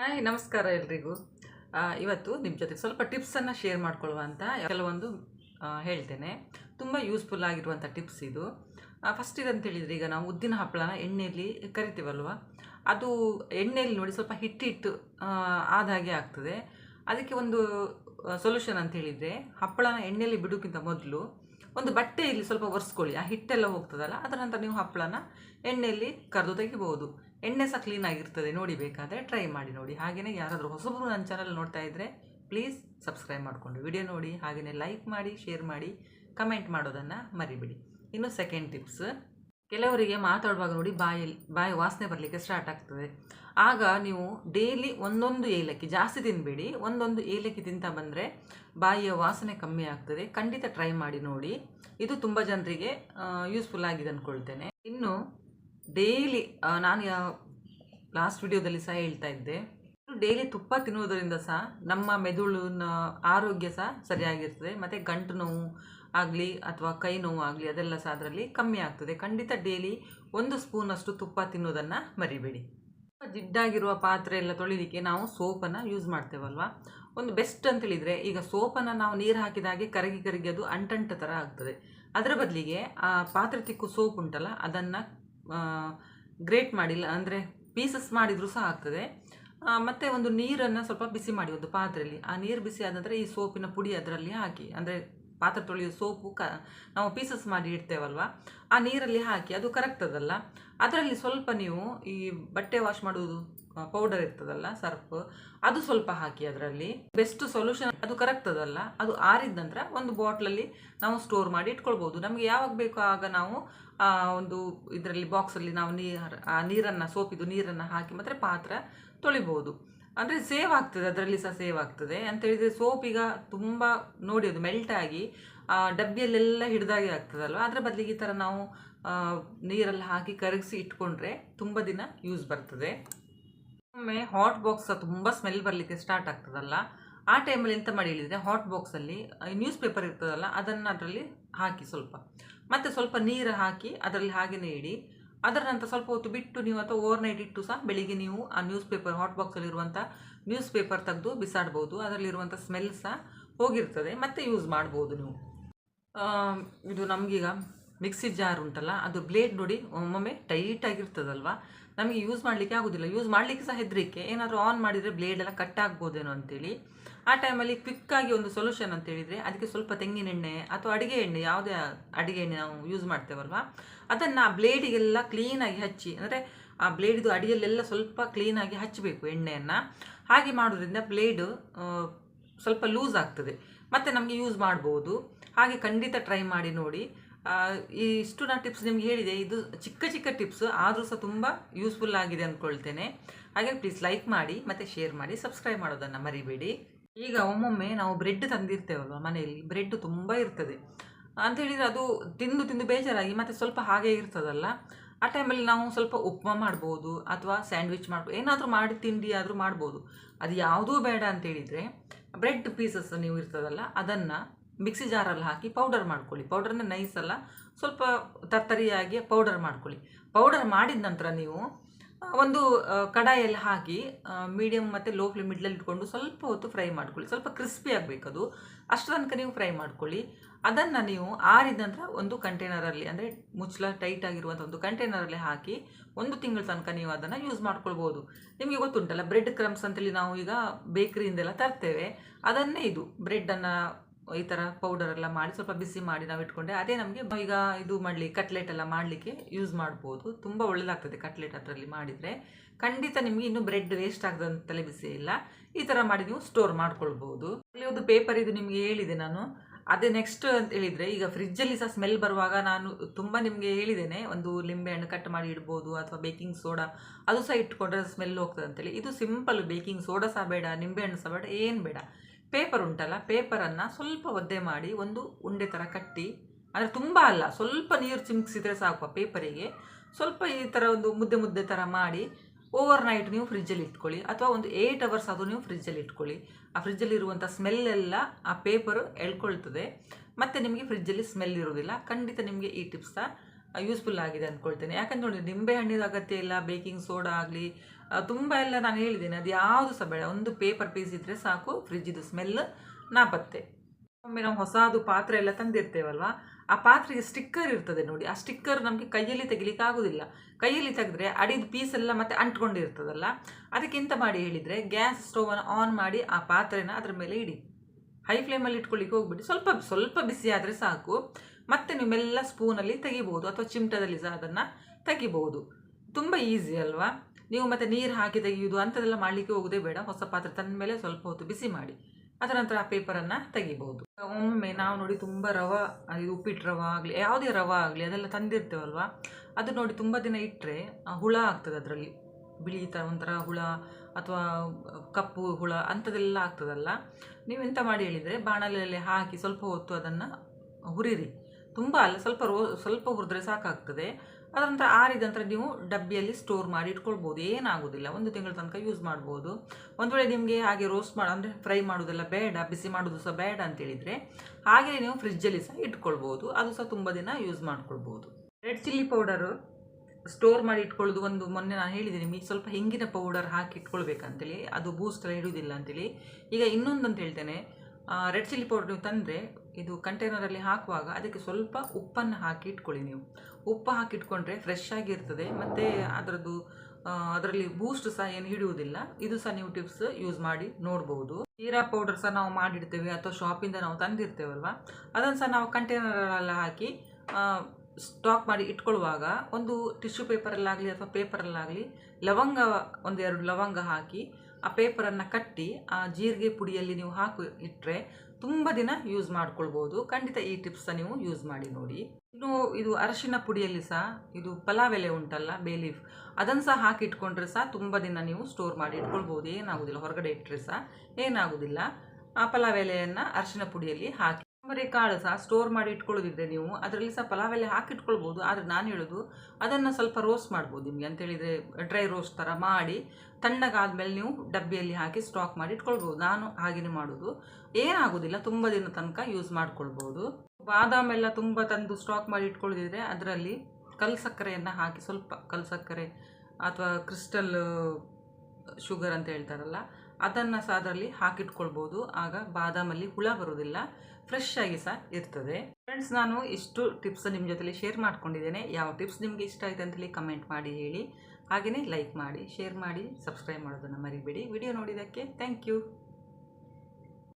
Hi, ನಮಸ್ಕಾರ ಎಲ್ರಿಗೂ. ಇವತ್ತು ನಿಮ್ಮ ಜೊತೆ ಸ್ವಲ್ಪ ಟಿಪ್ಸನ್ನು ಶೇರ್ ಮಾಡ್ಕೊಳ್ಳುವ ಅಂತ ಕೆಲವೊಂದು ಹೇಳ್ತೇನೆ. ತುಂಬ ಯೂಸ್ಫುಲ್ ಆಗಿರುವಂಥ ಟಿಪ್ಸ್ ಇದು. ಫಸ್ಟ್ ಇದಂತ ಹೇಳಿದರೆ ಈಗ ನಾವು ಉದ್ದಿನ ಹಪ್ಪಳನ ಎಣ್ಣೆಯಲ್ಲಿ ಕರಿತೀವಲ್ವ? ಅದು ಎಣ್ಣೆಯಲ್ಲಿ ನೋಡಿ ಸ್ವಲ್ಪ ಹಿಟ್ಟಿಟ್ಟು ಆದಾಗೆ ಆಗ್ತದೆ. ಅದಕ್ಕೆ ಒಂದು ಸೊಲ್ಯೂಷನ್ ಅಂತ ಹೇಳಿದರೆ ಹಪ್ಪಳನ ಎಣ್ಣೆಯಲ್ಲಿ ಬಿಡೋಕ್ಕಿಂತ ಮೊದಲು ಒಂದು ಬಟ್ಟೆಯಲ್ಲಿ ಸ್ವಲ್ಪ ಒರೆಸ್ಕೊಳ್ಳಿ. ಆ ಹಿಟ್ಟೆಲ್ಲ ಹೋಗ್ತದಲ್ಲ, ಅದರ ನಂತರ ನೀವು ಹಪ್ಪಳನ ಎಣ್ಣೆಯಲ್ಲಿ ಕರೆದು ತೆಗಿಬಹುದು. ಎಣ್ಣೆ ಸಹ ಕ್ಲೀನ್ ಆಗಿರ್ತದೆ, ನೋಡಿ ಬೇಕಾದರೆ ಟ್ರೈ ಮಾಡಿ ನೋಡಿ. ಹಾಗೆಯೇ ಯಾರಾದರೂ ಹೊಸಬರು ನನ್ನ ಚಾನಲ್ ನೋಡ್ತಾ ಇದ್ದರೆ ಪ್ಲೀಸ್ ಸಬ್ಸ್ಕ್ರೈಬ್ ಮಾಡಿಕೊಂಡು. ವಿಡಿಯೋ ನೋಡಿ ಹಾಗೆಯೇ ಲೈಕ್ ಮಾಡಿ ಶೇರ್ ಮಾಡಿ ಕಮೆಂಟ್ ಮಾಡೋದನ್ನು ಮರಿಬಿಡಿ. ಇನ್ನು ಸೆಕೆಂಡ್ ಟಿಪ್ಸ್ ಕೆಲವರಿಗೆ ಮಾತಾಡುವಾಗ ನೋಡಿ ಬಾಯಲ್ಲಿ, ಬಾಯಿ ವಾಸನೆ ಬರಲಿಕ್ಕೆ ಸ್ಟಾರ್ಟ್ ಆಗ್ತದೆ. ಆಗ ನೀವು ಡೈಲಿ ಒಂದೊಂದು ಏಲಕ್ಕಿ ಜಾಸ್ತಿ ತಿನ್ನಬೇಡಿ ಒಂದೊಂದು ಏಲಕ್ಕಿ ತಿಂತ ಬಂದರೆ ಬಾಯಿಯ ವಾಸನೆ ಕಮ್ಮಿ ಆಗ್ತದೆ. ಖಂಡಿತ ಟ್ರೈ ಮಾಡಿ ನೋಡಿ. ಇದು ತುಂಬ ಜನರಿಗೆ ಯೂಸ್ಫುಲ್ ಆಗಿದೆ ಅಂದ್ಕೊಳ್ತೇನೆ ಇನ್ನು ಡೈಲಿ ನಾನು ಲಾಸ್ಟ್ ವಿಡಿಯೋದಲ್ಲಿ ಸಹ ಹೇಳ್ತಾ ಇದ್ದೆ. ಡೈಲಿ ತುಪ್ಪ ತಿನ್ನುವುದರಿಂದ ಸಹ ನಮ್ಮ ಮೆದುಳಿನ ಆರೋಗ್ಯ ಸಹ ಸರಿಯಾಗಿರ್ತದೆ. ಮತ್ತು ಗಂಟು ನೋವು ಆಗಲಿ ಅಥವಾ ಕೈ ನೋವು ಆಗಲಿ ಅದೆಲ್ಲ ಸಹ ಅದರಲ್ಲಿ ಕಮ್ಮಿ ಆಗ್ತದೆ. ಖಂಡಿತ ಡೈಲಿ ಒಂದು ಸ್ಪೂನಷ್ಟು ತುಪ್ಪ ತಿನ್ನೋದನ್ನು ಮರಿಬೇಡಿ. ಜಿಡ್ಡಾಗಿರುವ ಪಾತ್ರೆ ಎಲ್ಲ ತೊಳಿಲಿಕ್ಕೆ ನಾವು ಸೋಪನ್ನು ಯೂಸ್ ಮಾಡ್ತೇವಲ್ವ? ಒಂದು ಬೆಸ್ಟ್ ಅಂತ ಹೇಳಿದರೆ ಈಗ ಸೋಪನ್ನು ನಾವು ನೀರು ಹಾಕಿದಾಗೆ ಕರಗಿ ಕರಗಿ ಅದು ಅಂಟಂಟ ಥರ ಆಗ್ತದೆ. ಅದರ ಬದಲಿಗೆ ಆ ಪಾತ್ರೆ ತಿಕ್ಕು ಸೋಪ್ ಉಂಟಲ್ಲ, ಅದನ್ನು ಗ್ರೇಟ್ ಮಾಡಿಲ್ಲ, ಅಂದರೆ ಪೀಸಸ್ ಮಾಡಿದರೂ ಸಹ ಆಗ್ತದೆ. ಮತ್ತು ಒಂದು ನೀರನ್ನು ಸ್ವಲ್ಪ ಬಿಸಿ ಮಾಡಿ ಒಂದು ಪಾತ್ರೆಯಲ್ಲಿ. ಆ ನೀರು ಬಿಸಿ ಆದ ನಂತರ ಈ ಸೋಪಿನ ಪುಡಿ ಅದರಲ್ಲಿ ಹಾಕಿ, ಅಂದರೆ ಪಾತ್ರೆ ತೊಳೆಯೋ ಸೋಪು ಕ, ನಾವು ಪೀಸಸ್ ಮಾಡಿ ಇಡ್ತೇವಲ್ವ? ಆ ನೀರಲ್ಲಿ ಹಾಕಿ, ಅದು ಕರಗ್ತದಲ್ಲ? ಅದರಲ್ಲಿ ಸ್ವಲ್ಪ ನೀವು ಈ ಬಟ್ಟೆ ವಾಶ್ ಮಾಡುವುದು ಪೌಡರ್ ಇರ್ತದಲ್ಲ, ಸರ್ಫ್, ಅದು ಸ್ವಲ್ಪ ಹಾಕಿ ಅದರಲ್ಲಿ. ಬೆಸ್ಟ್ ಸೊಲ್ಯೂಷನ್ ಅದು ಕರಗ್ತದಲ್ಲ, ಅದು ಆರಿದ ನಂತರ ಒಂದು ಬಾಟ್ಲಲ್ಲಿ ನಾವು ಸ್ಟೋರ್ ಮಾಡಿ ಇಟ್ಕೊಳ್ಬೋದು. ನಮಗೆ ಯಾವಾಗ ಬೇಕೋ ಆಗ ನಾವು ಒಂದು ಇದರಲ್ಲಿ ಬಾಕ್ಸಲ್ಲಿ ನಾವು ನೀರು, ಆ, ನೀರನ್ನು, ಸೋಪಿದು ನೀರನ್ನು ಹಾಕಿ ಮಾತ್ರ ಪಾತ್ರ ತೊಳಿಬೋದು. ಅಂದರೆ ಸೇವ್ ಆಗ್ತದೆ, ಅದರಲ್ಲಿ ಸಹ ಸೇವ್ ಆಗ್ತದೆ. ಅಂತ ಹೇಳಿದರೆ ಸೋಪ್ ಈಗ ತುಂಬ ನೋಡಿ ಅದು ಮೆಲ್ಟ್ ಆಗಿ ಡಬ್ಬಿಯಲ್ಲೆಲ್ಲ ಹಿಡ್ದಾಗೆ ಆಗ್ತದಲ್ವ? ಅದರ ಬದಲಿಗೆ ಈ ಥರ ನಾವು ನೀರಲ್ಲಿ ಹಾಕಿ ಕರಗಿಸಿ ಇಟ್ಕೊಂಡ್ರೆ ತುಂಬ ದಿನ ಯೂಸ್ ಬರ್ತದೆ. ಒಮ್ಮೆ ಹಾಟ್ ಬಾಕ್ಸ್ ತುಂಬ ಸ್ಮೆಲ್ ಬರಲಿಕ್ಕೆ ಸ್ಟಾರ್ಟ್ ಆಗ್ತದಲ್ಲ. ಆ ಟೈಮಲ್ಲಿ ಎಂತ ಮಾಡಿ ಹೇಳಿದರೆ ಹಾಟ್ ಬಾಕ್ಸಲ್ಲಿ ನ್ಯೂಸ್ ಪೇಪರ್ ಇರ್ತದಲ್ಲ, ಅದನ್ನು ಅದರಲ್ಲಿ ಹಾಕಿ ಸ್ವಲ್ಪ. ಮತ್ತು ಸ್ವಲ್ಪ ನೀರು ಹಾಕಿ ಅದರಲ್ಲಿ ಹಾಗೆಯೇ ಇಡಿ. ಅದರ ನಂತರ ಸ್ವಲ್ಪ ಹೊತ್ತು ಬಿಟ್ಟು ನೀವು ಅಥವಾ ಓವರ್ ನೈಟ್ ಇಟ್ಟು ಸಹ ಬೆಳಿಗ್ಗೆ ನೀವು ಆ ನ್ಯೂಸ್ ಪೇಪರ್ ಹಾಟ್ ಬಾಕ್ಸಲ್ಲಿರುವಂಥ ನ್ಯೂಸ್ ಪೇಪರ್ ತೆಗೆದು ಬಿಸಾಡ್ಬೋದು. ಅದರಲ್ಲಿರುವಂಥ ಸ್ಮೆಲ್ ಸಹ ಹೋಗಿರ್ತದೆ. ಮತ್ತೆ ಯೂಸ್ ಮಾಡ್ಬೋದು ನೀವು. ಇದು ನಮಗೀಗ ಮಿಕ್ಸಿ ಜಾರ್ ಉಂಟಲ್ಲ, ಅದು ಬ್ಲೇಡ್ ನೋಡಿ ಒಮ್ಮೊಮ್ಮೆ ಟೈಟ್ ಆಗಿರ್ತದಲ್ವಾ? ನಮಗೆ ಯೂಸ್ ಮಾಡಲಿಕ್ಕೆ ಆಗೋದಿಲ್ಲ. ಯೂಸ್ ಮಾಡಲಿಕ್ಕೆ ಸಹ ಹೆದರಿಕೆ. ಏನಾದರೂ ಆನ್ ಮಾಡಿದರೆ ಬ್ಲೇಡ್ ಎಲ್ಲ ಕಟ್ ಆಗ್ಬೋದೇನೋ ಅಂತೇಳಿ. ಆ ಟೈಮಲ್ಲಿ ಕ್ವಿಕ್ಕಾಗಿ ಒಂದು ಸೊಲ್ಯೂಷನ್ ಅಂತ ಹೇಳಿದರೆ ಅದಕ್ಕೆ ಸ್ವಲ್ಪ ತೆಂಗಿನೆಣ್ಣೆ ಅಥವಾ ಅಡುಗೆ ಎಣ್ಣೆ, ಯಾವುದೇ ಅಡುಗೆ ಎಣ್ಣೆ ನಾವು ಯೂಸ್ ಮಾಡ್ತೇವಲ್ವಾ? ಅದನ್ನು ಆ ಬ್ಲೇಡಿಗೆಲ್ಲ ಕ್ಲೀನಾಗಿ ಹಚ್ಚಿ, ಅಂದರೆ ಆ ಬ್ಲೇಡಿದು ಅಡಿಯಲ್ಲೆಲ್ಲ ಸ್ವಲ್ಪ ಕ್ಲೀನಾಗಿ ಹಚ್ಚಬೇಕು ಎಣ್ಣೆಯನ್ನು. ಹಾಗೆ ಮಾಡೋದ್ರಿಂದ ಬ್ಲೇಡು ಸ್ವಲ್ಪ ಲೂಸ್ ಆಗ್ತದೆ. ಮತ್ತು ನಮಗೆ ಯೂಸ್ ಮಾಡ್ಬೋದು. ಹಾಗೆ ಖಂಡಿತ ಟ್ರೈ ಮಾಡಿ ನೋಡಿ. ಈ ಇಷ್ಟು ನಾನು ಟಿಪ್ಸ್ ನಿಮ್ಗೆ ಹೇಳಿದೆ. ಇದು ಚಿಕ್ಕ ಚಿಕ್ಕ ಟಿಪ್ಸ್ ಆದರೂ ಸಹ ತುಂಬ ಯೂಸ್ಫುಲ್ ಆಗಿದೆ ಅಂದ್ಕೊಳ್ತೇನೆ ಹಾಗೆ ಪ್ಲೀಸ್ ಲೈಕ್ ಮಾಡಿ, ಮತ್ತು ಶೇರ್ ಮಾಡಿ ಸಬ್ಸ್ಕ್ರೈಬ್ ಮಾಡೋದನ್ನು ಮರಿಬೇಡಿ. ಈಗ ಒಮ್ಮೊಮ್ಮೆ ನಾವು ಬ್ರೆಡ್ ತಂದಿರ್ತೇವಲ್ವ ಮನೆಯಲ್ಲಿ? ಬ್ರೆಡ್ ತುಂಬ ಇರ್ತದೆ. ಅಂತ ಹೇಳಿದರೆ ಅದು ತಿಂದು ತಿಂದು ಬೇಜಾರಾಗಿ ಮತ್ತು ಸ್ವಲ್ಪ ಹಾಗೆ ಇರ್ತದಲ್ಲ. ಆ ಟೈಮಲ್ಲಿ ನಾವು ಸ್ವಲ್ಪ ಉಪ್ಮಾ ಮಾಡ್ಬೋದು ಅಥವಾ ಸ್ಯಾಂಡ್ವಿಚ್ ಮಾಡ್ಬೋದು ಏನಾದರೂ ಮಾಡಿ ತಿಂಡಿ ಆದರೂ ಮಾಡ್ಬೋದು. ಅದು ಯಾವುದೂ ಬೇಡ ಅಂತ ಹೇಳಿದರೆ ಬ್ರೆಡ್ ಪೀಸಸ್ ನೀವು ಇರ್ತದಲ್ಲ, ಅದನ್ನು ಮಿಕ್ಸಿ ಜಾರಲ್ಲಿ ಹಾಕಿ ಪೌಡರ್ ಮಾಡ್ಕೊಳ್ಳಿ. ಪೌಡರ್ನ ನೈಸಲ್ಲ ಸ್ವಲ್ಪ ತರ್ತರಿಯಾಗಿ ಪೌಡರ್ ಮಾಡ್ಕೊಳ್ಳಿ. ಪೌಡರ್ ಮಾಡಿದ ನಂತರ ನೀವು ಒಂದು ಕಡಾಯಲ್ಲಿ ಹಾಕಿ ಮೀಡಿಯಮ್ ಮತ್ತು ಲೋ ಫ್ಲೇಮ್ ಮಿಡ್ಲಲ್ಲಿ ಇಟ್ಕೊಂಡು ಸ್ವಲ್ಪ ಹೊತ್ತು ಫ್ರೈ ಮಾಡ್ಕೊಳ್ಳಿ. ಸ್ವಲ್ಪ ಕ್ರಿಸ್ಪಿ ಅದು. ಅಷ್ಟು ತನಕ ನೀವು ಫ್ರೈ ಮಾಡ್ಕೊಳ್ಳಿ. ಅದನ್ನು ನೀವು ಆರಿದ ನಂತರ ಒಂದು ಕಂಟೈನರಲ್ಲಿ ಅಂದರೆ ಮುಚ್ಚಳ ಟೈಟ್ ಆಗಿರುವಂಥ ಒಂದು ಕಂಟೈನರಲ್ಲಿ ಹಾಕಿ, ಒಂದು ತಿಂಗಳ ತನಕ ನೀವು ಅದನ್ನು ಯೂಸ್ ಮಾಡ್ಕೊಳ್ಬೋದು. ನಿಮಗೆ ಗೊತ್ತುಂಟಲ್ಲ ಬ್ರೆಡ್ ಕ್ರಮ್ಸ್ ಅಂತೇಳಿ ನಾವು ಈಗ ಬೇಕ್ರಿಯಿಂದೆಲ್ಲ ತರ್ತೇವೆ. ಅದನ್ನೇ ಇದು ಬ್ರೆಡ್ಡನ್ನು ಈ ಥರ ಪೌಡರ್ ಎಲ್ಲ ಮಾಡಿ ಸ್ವಲ್ಪ ಬಿಸಿ ಮಾಡಿ ನಾವು ಇಟ್ಕೊಂಡೆ, ಅದೇ ನಮಗೆ ಈಗ ಇದು ಮಾಡಲಿ ಕಟ್ಲೆಟ್ ಎಲ್ಲ ಮಾಡಲಿಕ್ಕೆ ಯೂಸ್ ಮಾಡ್ಬೋದು. ತುಂಬ ಒಳ್ಳೇದಾಗ್ತದೆ ಕಟ್ಲೆಟ್ ಅದರಲ್ಲಿ ಮಾಡಿದರೆ. ಖಂಡಿತ ನಿಮಗೆ ಇನ್ನೂ ಬ್ರೆಡ್ ವೇಸ್ಟ್ ಆಗದಂತ ಬಿಸಿ ಇಲ್ಲ. ಈ ಥರ ಮಾಡಿ ನೀವು ಸ್ಟೋರ್ ಮಾಡ್ಕೊಳ್ಬೋದು. ಅಲ್ಲಿ ಒಂದು ಪೇಪರ್ ಇದು ನಿಮಗೆ ಹೇಳಿದೆ ನಾನು. ಅದೇ ನೆಕ್ಸ್ಟ್ ಅಂತ ಹೇಳಿದ್ರೆ, ಈಗ ಫ್ರಿಜ್ಜಲ್ಲಿ ಸಹ ಸ್ಮೆಲ್ ಬರುವಾಗ ನಾನು ತುಂಬ ನಿಮಗೆ ಹೇಳಿದ್ದೇನೆ, ಒಂದು ಲಿಂಬೆಹಣ್ಣು ಕಟ್ ಮಾಡಿ ಇಡ್ಬೋದು ಅಥವಾ ಬೇಕಿಂಗ್ ಸೋಡಾ ಅದು ಸಹ ಇಟ್ಕೊಂಡ್ರೆ ಸ್ಮೆಲ್ ಹೋಗ್ತದೆ ಅಂತೇಳಿ. ಇದು ಸಿಂಪಲ್ ಬೇಕಿಂಗ್ ಸೋಡಾ ಸಹ ಬೇಡ ನಿಂಬೆಹಣ್ಣು ಸಹ ಬೇಡ, ಏನು ಬೇಡ. ಪೇಪರ್ ಉಂಟಲ್ಲ, ಪೇಪರನ್ನು ಸ್ವಲ್ಪ ಒದ್ದೆ ಮಾಡಿ ಒಂದು ಉಂಡೆ ಥರ ಕಟ್ಟಿ, ಅಂದರೆ ತುಂಬ ಅಲ್ಲ, ಸ್ವಲ್ಪ ನೀರು ಚಿಮ್ಕಿಸಿದ್ರೆ ಸಾಕು ಪೇಪರಿಗೆ. ಸ್ವಲ್ಪ ಈ ಥರ ಒಂದು ಮುದ್ದೆ ಮುದ್ದೆ ಥರ ಮಾಡಿ ಓವರ್ ನೈಟ್ ನೀವು ಫ್ರಿಜ್ಜಲ್ಲಿ ಇಟ್ಕೊಳ್ಳಿ, ಅಥವಾ ಒಂದು ಏಯ್ಟ್ ಅವರ್ಸ್ ಅದು ನೀವು ಫ್ರಿಜ್ಜಲ್ಲಿ ಇಟ್ಕೊಳ್ಳಿ. ಆ ಫ್ರಿಜ್ಜಲ್ಲಿ ಇರುವಂಥ ಸ್ಮೆಲ್ ಎಲ್ಲ ಆ ಪೇಪರು ಎಳ್ಕೊಳ್ತದೆ. ಮತ್ತು ನಿಮಗೆ ಫ್ರಿಜ್ಜಲ್ಲಿ ಸ್ಮೆಲ್ ಇರೋದಿಲ್ಲ ಖಂಡಿತ ನಿಮಗೆ ಈ ಟಿಪ್ಸ್ ಯೂಸ್ಫುಲ್ ಆಗಿದೆ ಅಂದ್ಕೊಳ್ತೇನೆ ಯಾಕಂದ್ರೆ ನೋಡಿ, ನಿಂಬೆ ಹಣ್ಣಿನ ಅಗತ್ಯ ಇಲ್ಲ ಬೇಕಿಂಗ್ ಸೋಡಾ ಆಗಲಿ ತುಂಬ ಎಲ್ಲ ನಾನು ಹೇಳಿದ್ದೇನೆ. ಅದು ಯಾವುದು ಸಹ ಬೇಡ. ಒಂದು ಪೇಪರ್ ಪೀಸ್ ಇದ್ದರೆ ಸಾಕು ಫ್ರಿಜ್ಜಿದು ಸ್ಮೆಲ್ ನಾಪತ್ತೆ ಒಮ್ಮೆ ನಾವು ಹೊಸದು ಪಾತ್ರೆ ಎಲ್ಲ ತಂದಿರ್ತೇವಲ್ವಾ? ಆ ಪಾತ್ರೆಗೆ ಸ್ಟಿಕ್ಕರ್ ಇರ್ತದೆ ನೋಡಿ. ಆ ಸ್ಟಿಕ್ಕರ್ ನಮಗೆ ಕೈಯಲ್ಲಿ ತೆಗಿಲಿಕ್ಕೆ ಆಗೋದಿಲ್ಲ. ಕೈಯಲ್ಲಿ ತೆಗೆದ್ರೆ ಅಡಿದ ಎಲ್ಲ ಮತ್ತೆ ಅಂಟ್ಕೊಂಡಿರ್ತದಲ್ಲ? ಅದಕ್ಕೆ ಎಂತ ಮಾಡಿ ಹೇಳಿದರೆ, ಗ್ಯಾಸ್ ಸ್ಟೋವನ್ನು ಆನ್ ಮಾಡಿ ಆ ಪಾತ್ರೆನ ಅದ್ರ ಮೇಲೆ ಇಡಿ. ಹೈ ಫ್ಲೇಮಲ್ಲಿ ಇಟ್ಕೊಳ್ಳಿಕ್ಕೆ ಹೋಗ್ಬಿಟ್ಟು ಸ್ವಲ್ಪ ಸ್ವಲ್ಪ ಬಿಸಿ ಆದರೆ ಸಾಕು. ಮತ್ತೆ ನಿಮ್ಮೆಲ್ಲ ಮೆಲ್ಲ ಸ್ಪೂನಲ್ಲಿ ತೆಗಿಬೋದು ಅಥವಾ ಚಿಮಟದಲ್ಲಿ ಸಹ ಅದನ್ನು ತೆಗಿಬೋದು. ತುಂಬ ಈಸಿ ಅಲ್ವಾ? ನೀವು ಮತ್ತೆ ನೀರು ಹಾಕಿ ತೆಗೆಯುವುದು ಅಂಥದ್ದೆಲ್ಲ ಮಾಡಲಿಕ್ಕೆ ಹೋಗೋದೇ ಬೇಡ. ಹೊಸ ಪಾತ್ರೆ ತಂದ ಮೇಲೆ ಸ್ವಲ್ಪ ಹೊತ್ತು ಬಿಸಿ ಮಾಡಿ. ಅದರ ನಂತರ ಆ ಪೇಪರನ್ನು ತೆಗಿಬೋದು. ಒಮ್ಮೆ ನಾವು ನೋಡಿ ತುಂಬ ರವ, ಇದು ಉಪ್ಪಿಟ್ಟು ರವ ಆಗಲಿ, ಯಾವುದೇ ರವ ಆಗಲಿ, ಅದೆಲ್ಲ ತಂದಿರ್ತೇವಲ್ವ? ಅದು ನೋಡಿ ತುಂಬ ದಿನ ಇಟ್ಟರೆ ಹುಳ ಆಗ್ತದೆ ಅದರಲ್ಲಿ. ಬಿಳಿ ಥರ ಒಂಥರ ಹುಳ ಅಥವಾ ಕಪ್ಪು ಹುಳ ಅಂಥದ್ದೆಲ್ಲ ಆಗ್ತದಲ್ಲ? ನೀವು ಎಂತ ಮಾಡಿ ಹೇಳಿದರೆ ಬಾಣಲೆಯಲ್ಲಿ ಹಾಕಿ ಸ್ವಲ್ಪ ಹೊತ್ತು ಅದನ್ನು ಹುರಿರಿ. ತುಂಬ ಅಲ್ಲ, ಸ್ವಲ್ಪ ರೋ, ಸ್ವಲ್ಪ ಹುರಿದ್ರೆ ಸಾಕಾಗ್ತದೆ. ಅದರ ನಂತರ ಆರಿದ ನಂತರ ನೀವು ಡಬ್ಬಿಯಲ್ಲಿ ಸ್ಟೋರ್ ಮಾಡಿ ಇಟ್ಕೊಳ್ಬೋದು. ಏನಾಗೋದಿಲ್ಲ. ಒಂದು ತಿಂಗಳ ತನಕ ಯೂಸ್ ಮಾಡ್ಬೋದು. ಒಂದು ವೇಳೆ ನಿಮಗೆ ಹಾಗೆ ರೋಸ್ಟ್ ಮಾಡಿ, ಅಂದರೆ ಫ್ರೈ ಮಾಡೋದೆಲ್ಲ ಬೇಡ, ಬಿಸಿ ಮಾಡೋದು ಸಹ ಬೇಡ ಅಂತೇಳಿದರೆ ಹಾಗೆ ನೀವು ಫ್ರಿಜ್ಜಲ್ಲಿ ಸಹ ಇಟ್ಕೊಳ್ಬೋದು. ಅದು ಸಹ ತುಂಬ ದಿನ ಯೂಸ್ ಮಾಡ್ಕೊಳ್ಬೋದು. ರೆಡ್ ಚಿಲ್ಲಿ ಪೌಡರು ಸ್ಟೋರ್ ಮಾಡಿ ಇಟ್ಕೊಳ್ಳೋದು ಒಂದು ಮೊನ್ನೆ ನಾನು ಹೇಳಿದೆ ನಿಮಗೆ, ಸ್ವಲ್ಪ ಹಿಂಗಿನ ಪೌಡರ್ ಹಾಕಿ ಇಟ್ಕೊಳ್ಬೇಕಂತೇಳಿ. ಅದು ಬೂಸ್ಟ್ ಎಲ್ಲ ಇಡುವುದಿಲ್ಲ ಅಂತೇಳಿ. ಈಗ ಇನ್ನೊಂದು ಅಂತ ಹೇಳ್ತೇನೆ. ರೆಡ್ ಚಿಲ್ಲಿ ಪೌಡರ್ ನೀವು ತಂದರೆ ಇದು ಕಂಟೈನರಲ್ಲಿ ಹಾಕುವಾಗ ಅದಕ್ಕೆ ಸ್ವಲ್ಪ ಉಪ್ಪನ್ನು ಹಾಕಿ ಇಟ್ಕೊಳ್ಳಿ ನೀವು. ಉಪ್ಪು ಹಾಕಿ ಇಟ್ಕೊಂಡ್ರೆ ಫ್ರೆಶ್ ಆಗಿರ್ತದೆ ಮತ್ತು ಅದರದ್ದು ಅದರಲ್ಲಿ ಬೂಸ್ಟ್ ಸಹ ಏನು ಹಿಡಿಯುವುದಿಲ್ಲ. ಇದು ಸಹ ನೀವು ಟಿಪ್ಸ್ ಯೂಸ್ ಮಾಡಿ ನೋಡ್ಬೋದು. ಜೀರಾ ಪೌಡರ್ ಸಹ ನಾವು ಮಾಡಿಡ್ತೇವೆ ಅಥವಾ ಶಾಪಿಂದ ನಾವು ತಂದಿರ್ತೇವಲ್ವ? ಅದನ್ನು ಸಹ ನಾವು ಕಂಟೈನರಲ್ಲ ಹಾಕಿ ಸ್ಟಾಕ್ ಮಾಡಿ ಇಟ್ಕೊಳ್ಳುವಾಗ ಒಂದು ಟಿಶ್ಯೂ ಪೇಪರಲ್ಲಾಗಲಿ ಅಥವಾ ಪೇಪರಲ್ಲಾಗಲಿ ಲವಂಗ, ಒಂದೆರಡು ಲವಂಗ ಹಾಕಿ ಆ ಪೇಪರನ್ನು ಕಟ್ಟಿ ಆ ಜೀರಿಗೆ ಪುಡಿಯಲ್ಲಿ ನೀವು ಹಾಕಿ ಇಟ್ಟರೆ ತುಂಬ ದಿನ ಯೂಸ್ ಮಾಡ್ಕೊಳ್ಬೋದು. ಖಂಡಿತ ಈ ಟಿಪ್ಸ ನೀವು ಯೂಸ್ ಮಾಡಿ ನೋಡಿ. ಇನ್ನು ಇದು ಅರಶಿನ ಪುಡಿಯಲ್ಲಿ ಸಹ ಇದು ಪಲಾವ್ ಎಲೆ ಉಂಟಲ್ಲ ಬೇಲೀಫ್ ಅದನ್ನು ಸಹ ಹಾಕಿ ಇಟ್ಕೊಂಡ್ರೆ ಸಹ ತುಂಬ ದಿನ ನೀವು ಸ್ಟೋರ್ ಮಾಡಿ ಇಟ್ಕೊಳ್ಬೋದು. ಏನಾಗೋದಿಲ್ಲ, ಹೊರಗಡೆ ಇಟ್ಟರೆ ಸಹ ಏನಾಗೋದಿಲ್ಲ. ಆ ಪಲಾವ್ ಎಲೆಯನ್ನು ಅರಶಿನ ಪುಡಿಯಲ್ಲಿ ಹಾಕಿ ಕೊತ್ತಂಬರಿ ಕಾಳು ಸಹ ಸ್ಟೋರ್ ಮಾಡಿ ಇಟ್ಕೊಳ್ಳೋದಿದ್ರೆ ನೀವು ಅದರಲ್ಲಿ ಸಹ ಹಾಕಿ ಹಾಕಿಟ್ಕೊಳ್ಬೋದು ಆದರೆ ನಾನು ಹೇಳೋದು, ಅದನ್ನು ಸ್ವಲ್ಪ ರೋಸ್ಟ್ ಮಾಡ್ಬೋದು ನಿಮಗೆ. ಅಂತೇಳಿದರೆ ಡ್ರೈ ರೋಸ್ಟ್ ಥರ ಮಾಡಿ, ತಣ್ಣಗಾದ್ಮೇಲೆ ನೀವು ಡಬ್ಬಿಯಲ್ಲಿ ಹಾಕಿ ಸ್ಟಾಕ್ ಮಾಡಿ ಇಟ್ಕೊಳ್ಬೋದು. ನಾನು ಹಾಗೆಯೇ ಮಾಡೋದು. ಏನಾಗೋದಿಲ್ಲ, ತುಂಬ ದಿನ ತನಕ ಯೂಸ್ ಮಾಡ್ಕೊಳ್ಬೋದು. ಬಾದಾಮ್ ಎಲ್ಲ ತುಂಬ ತಂದು ಸ್ಟಾಕ್ ಮಾಡಿ ಇಟ್ಕೊಳ್ಳೋದಿದ್ರೆ ಅದರಲ್ಲಿ ಕಲ್ ಸಕ್ಕರೆಯನ್ನು ಹಾಕಿ ಸ್ವಲ್ಪ ಕಲ್ ಸಕ್ಕರೆ ಅಥವಾ ಕ್ರಿಸ್ಟಲ್ ಶುಗರ್ ಅಂತ ಹೇಳ್ತಾರಲ್ಲ ಅದನ್ನು ಸಹ ಅದರಲ್ಲಿ ಹಾಕಿಟ್ಕೊಳ್ಬೋದು. ಆಗ ಬಾದಾಮಲ್ಲಿ ಹುಳ ಬರೋದಿಲ್ಲ ಫ್ರೆಶ್ ಆಗಿ ಸಹ ಇರ್ತದೆ. ಫ್ರೆಂಡ್ಸ್ ನಾನು ಇಷ್ಟು ಟಿಪ್ಸ್ ನಿಮ್ಮ ಜೊತೆಲಿ ಶೇರ್ ಮಾಡ್ಕೊಂಡಿದ್ದೇನೆ. ಯಾವ ಟಿಪ್ಸ್ ನಿಮಗೆ ಇಷ್ಟ ಆಯಿತು ಅಂತೇಳಿ ಕಮೆಂಟ್ ಮಾಡಿ ಹೇಳಿ. ಹಾಗೆಯೇ ಲೈಕ್ ಮಾಡಿ ಶೇರ್ ಮಾಡಿ ಸಬ್ಸ್ಕ್ರೈಬ್ ಮಾಡೋದನ್ನು ಮರಿಬೇಡಿ. ವಿಡಿಯೋ ನೋಡಿದ್ದಕ್ಕೆ ಥ್ಯಾಂಕ್ ಯು